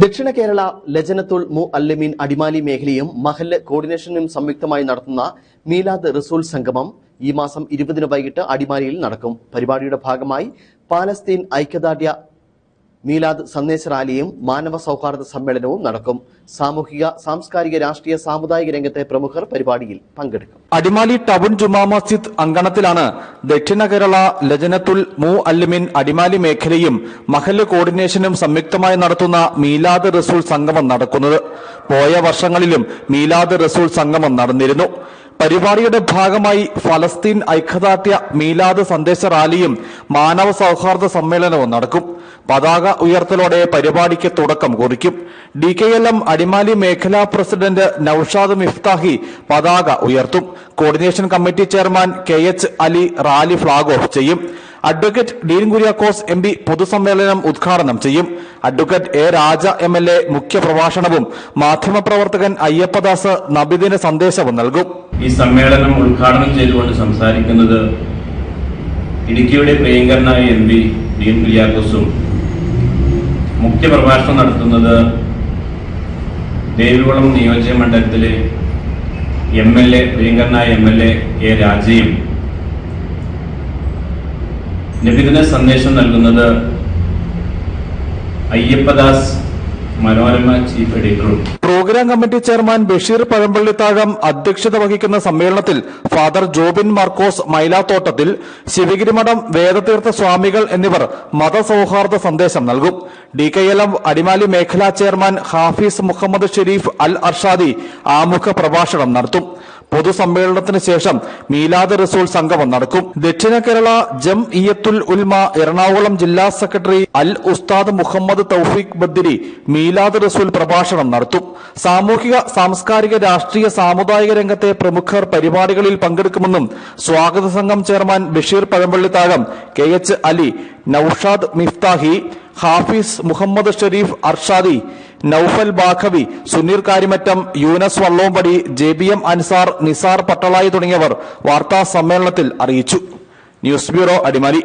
ദക്ഷിണ കേരള ലജനത്തുൽ മു അല്ലമീൻ അടിമാലി മേഖലയും മഹല്ല് കോർഡിനേഷനും സംയുക്തമായി നടത്തുന്ന മീലാദ് റസൂൽ സംഗമം ഈ മാസം ഇരുപതിന് വൈകിട്ട് അടിമാലിയിൽ നടക്കും. പരിപാടിയുടെ ഭാഗമായി പാലസ്തീൻ ഐക്യദാർഢ്യ മീലാദ് സന്ദേശ റാലിയും മാനവ സൗഹാർദ്ദ സമ്മേളനവും നടക്കും. സാമൂഹിക സാംസ്കാരിക രാഷ്ട്രീയ സാമുദായിക രംഗത്തെ പ്രമുഖർ പരിപാടിയിൽ പങ്കെടുക്കും. അടിമാലി ടൗൺ ജുമാ മസ്ജിദ് അങ്കണത്തിലാണ് ദക്ഷിണ കേരള ലജനത്തുൽ മു അല്ലിമിൻ അടിമാലി മേഖലയും മഹല്ല് കോർഡിനേഷനും സംയുക്തമായി നടത്തുന്ന മീലാദ് റസൂൽ സംഗമം നടക്കുന്നത്. പോയ വർഷങ്ങളിലും മീലാദ് റസൂൽ സംഗമം നടന്നിരുന്നു. പരിപാടിയുടെ ഭാഗമായി ഫലസ്തീൻ ഐക്യദാർഢ്യ മീലാദ് സന്ദേശ റാലിയും മാനവ സൗഹാർദ്ദ സമ്മേളനവും നടക്കും. പതാക ഉയർത്തലോടെ പരിപാടിക്ക് തുടക്കം കുറിക്കും. D K L M Adimali മേഖലാ പ്രസിഡന്റ് നൌഷാദ് മിഫ്താഹി പതാക ഉയർത്തും. Coordination committee chairman K H Ali rally flag off ചെയ്യും. Advocate Dean Kuriakose M P പൊതുസമ്മേളനം ഉദ്ഘാടനം ചെയ്യും. Advocate A Raja M L A മുഖ്യപ്രഭാഷണവും മാധ്യമപ്രവർത്തകൻ അയ്യപ്പദാസ് നബിദിന സന്ദേശവും നൽകും. ഈ സമ്മേളനം ഉദ്ഘാടനം ചെയ്തുകൊണ്ട് സംസാരിക്കുന്നത് ഇടുക്കിയുടെ പ്രിയങ്കരനായ എം പി ഡീൻ കുര്യാക്കോസും മുഖ്യപ്രഭാഷണം നടത്തുന്നത് ദേവികുളം നിയോജക മണ്ഡലത്തിലെ എം എൽ എ പ്രിയങ്കരനായ എം എൽ എ എ രാജയും. നബിദിന സന്ദേശം നൽകുന്നത് Ayyappadas Manorama chief എഡിറ്ററും. Program committee chairman Basheer Pazhampallithazham അധ്യക്ഷത വഹിക്കുന്ന സമ്മേളനത്തിൽ ഫാദർ ജോബിൻ മാർക്കോസ് മൈലാത്തോട്ടത്തിൽ ശിവഗിരിമഠം വേദതീർത്ഥ സ്വാമികൾ എന്നിവർ മതസൌഹാർദ്ദ സന്ദേശം നൽകും. D K L M Adimali മേഖലാ ചെയർമാൻ ഹാഫിസ് മുഹമ്മദ് ഷെരീഫ് അൽ അർഷാദി ആമുഖ പ്രഭാഷണം നടത്തും. പൊതുസമ്മേളനത്തിന് ശേഷം മീലാദ് റസൂൽ സംഗമം നടക്കും. ദക്ഷിണ കേരള ജം ഇയത്തുൽ ഉൽമ എറണാകുളം ജില്ലാ സെക്രട്ടറി അൽ ഉസ്താദ് മുഹമ്മദ് തൌഫീഖ് ബദ്രി മീലാദ് റസൂൽ പ്രഭാഷണം നടത്തും. സാമൂഹിക സാംസ്കാരിക രാഷ്ട്രീയ സാമുദായിക രംഗത്തെ പ്രമുഖർ പരിപാടികളിൽ പങ്കെടുക്കുമെന്നും സ്വാഗത സംഘം chairman Basheer Pazhampallithazham K H Ali Naushad Miftahi Hafiz Muhammad Sherif Arshadi Naufal Baqavi Suneer Karimattam Yunus Vallompady J B M Ansar Nisar Pattalayi തുടങ്ങിയവർ വാർത്താ സമ്മേളനത്തിൽ അറിയിച്ചു. News bureau Adimali.